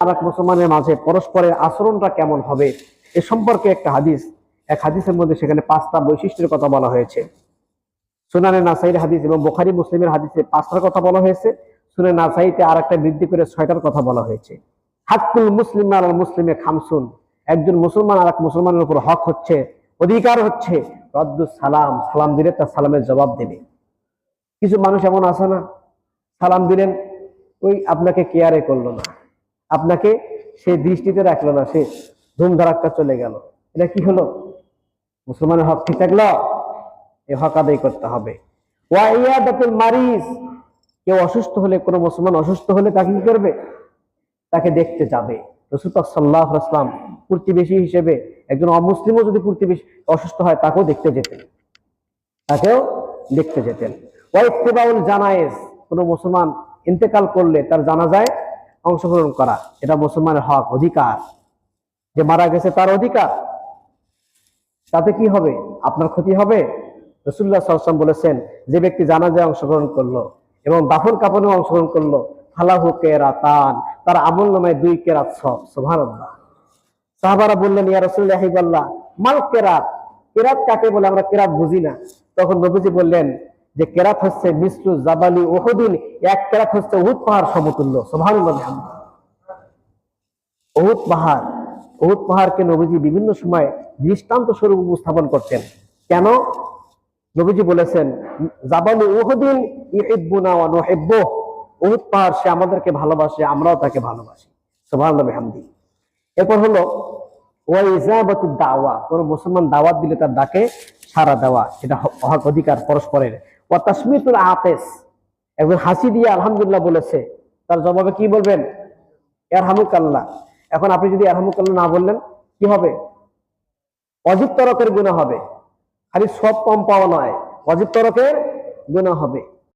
আর এক মুসলমানের মাঝে পরস্পরের আচরণটা কেমন হবে, এ সম্পর্কে একটা হাদিস। এক হাদিসের মধ্যে সেখানে পাঁচটা বৈশিষ্ট্যের কথা বলা হয়েছে। সুনানে নাসাইর হাদিস এবং বোখারি মুসলিমের হাদিসে পাঁচটার কথা বলা হয়েছে। সুনে নাসাইতে আর একটা বৃদ্ধি করে ছয়টার কথা বলা হয়েছে। হাক্কুল মুসলিম আল মুসলিমে খামসুন। একজন মুসলমান আর এক মুসলমানের উপর হক হচ্ছে, অধিকার হচ্ছে। রদ্দুস সালাম সালাম দিলে তার সালামের জবাব দেবে। কিছু মানুষ এমন আছে না, সালাম দিলেন, ওই আপনাকে কেয়ারে করল না। আপনাকে সে দৃষ্টিতে রাখল না, সে ধুমধারাক্কা চলে গেল। এটা কি হলো? মুসলমানের হক ঠিক থাকল? এই হক আদায় করতে হবে। মারিজ, কেউ অসুস্থ হলে, কোনো মুসলমান অসুস্থ হলে তাকে কি করবে? তাকে দেখতে যাবে। রসুল পাক সাল্লাহ আসলাম প্রতিবেশী হিসেবে, একজন অমুসলিমও যদি প্রতিবেশী অসুস্থ হয়, তাকেও দেখতে যেতেন। তাকেও দেখতে যেতেন। ওয়াইত্তেবাউল জানায়েজ, কোনো মুসলমান ইন্তেকাল করলে তার জানাজায় অংশগ্রহণ করা এটা মুসলমানের হক, অধিকার। যে মারা গেছে তার অধিকার। তাতে কি হবে? আপনার ক্ষতি হবে? রসুল্লাহ সাল্লাম বলেছেন, যে ব্যক্তি জানাজায় অংশগ্রহণ করল এবং দাফন কাপনেও অংশগ্রহণ করল ফালাহু কেরাতান, তার আমল নামায় দুই কেরাত সব, সুবহানাল্লাহ। সাহাবারা বললেন, ইয়া রসুল্লাহ মাল কেরাত কেরাত কাকে বলে? আমরা কেরাত বুঝি না। তখন নবীজি বললেন যে কেরাত হচ্ছে মিসলু জাবালি ওহুদিন এক কেরাত হচ্ছে উহুদ পাহাড় সমতুল্য। বিহামদিহি। উহুদ পাহাড়, উহুদ পাহাড়কে নবীজি বিভিন্ন সময় দৃষ্টান্ত স্বরূপ উপস্থাপন করতেন। কেন? নবীজি বলেছেন, জাবালু উহুদিন ইহিব্বুনা ওয়া নুহিব্বুহ। উহুদ পাহাড় সে আমাদেরকে ভালোবাসে, আমরাও তাকে ভালোবাসি। সুবহানাল্লাহ বিহামদিহি। এরপর হলো দাওয়া। কোন মুসলমান দাওয়াত দিলে তার ডাকে সারা দেওয়া, এটা হক অধিকার পরস্পরের। ওয়া তাসমিতুল একজন হাসি দিয়ে আলহামদুলিল্লাহ বলেছে, তার জবাবে কি বলবেন? এরহামুকাল্লাহ। এখন আপনি যদি এরহামুকাল্লাহ না বললেন, কি হবে? অজিত তরকের গুণা হবে। খালি সব কম পাওয়া নয় অজিত তরকের গুণা হবে।